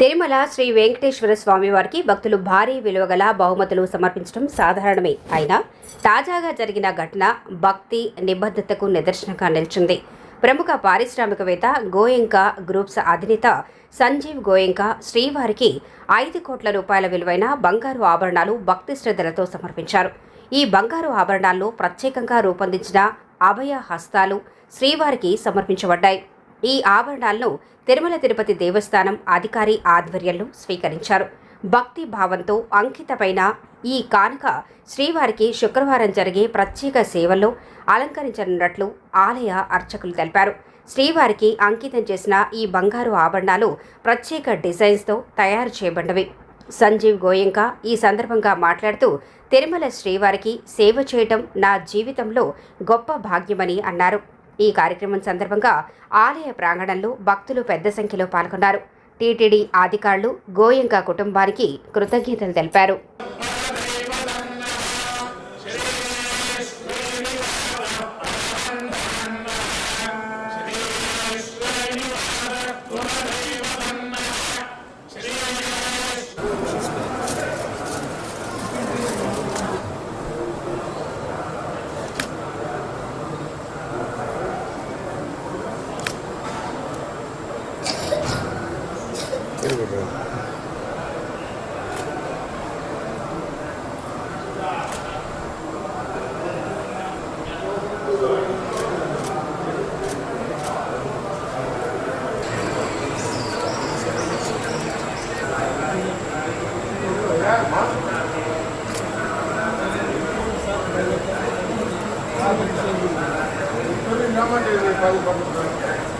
తిరుమల శ్రీ వెంకటేశ్వర స్వామి వారికి భక్తులు భారీ విలువగల బహుమతులు సమర్పించడం సాధారణమే. అయినా తాజాగా జరిగిన ఘటన భక్తి నిబద్ధతకు నిదర్శనంగా నిలిచింది. ప్రముఖ పారిశ్రామికవేత్త గోయంక గ్రూప్స్ అధినేత సంజీవ్ గోయంక శ్రీవారికి ఐదు కోట్ల రూపాయల విలువైన బంగారు ఆభరణాలు భక్తి శ్రద్ధలతో సమర్పించారు. ఈ బంగారు ఆభరణాల్లో ప్రత్యేకంగా రూపొందించిన అభయ హస్తాలు శ్రీవారికి సమర్పించబడ్డాయి. ఈ ఆభరణాలను తిరుమల తిరుపతి దేవస్థానం అధికారి ఆధ్వర్యంలో స్వీకరించారు. భక్తి భావంతో అంకితమైన ఈ కానుక శ్రీవారికి శుక్రవారం జరిగే ప్రత్యేక సేవల్లో అలంకరించనున్నట్లు ఆలయ అర్చకులు తెలిపారు. శ్రీవారికి అంకితం చేసిన ఈ బంగారు ఆభరణాలు ప్రత్యేక డిజైన్స్తో తయారు చేయబడినవి. సంజీవ్ గోయంక ఈ సందర్భంగా మాట్లాడుతూ తిరుమల శ్రీవారికి సేవ చేయటం నా జీవితంలో గొప్ప భాగ్యమని అన్నారు. ఈ కార్యక్రమం సందర్భంగా ఆలయ ప్రాంగణంలో భక్తులు పెద్ద సంఖ్యలో పాల్గొన్నారు. టీటీడీ అధికారులు గోయంక కుటుంబానికి కృతజ్ఞతలు తెలిపారు. Qué burro. Gracias.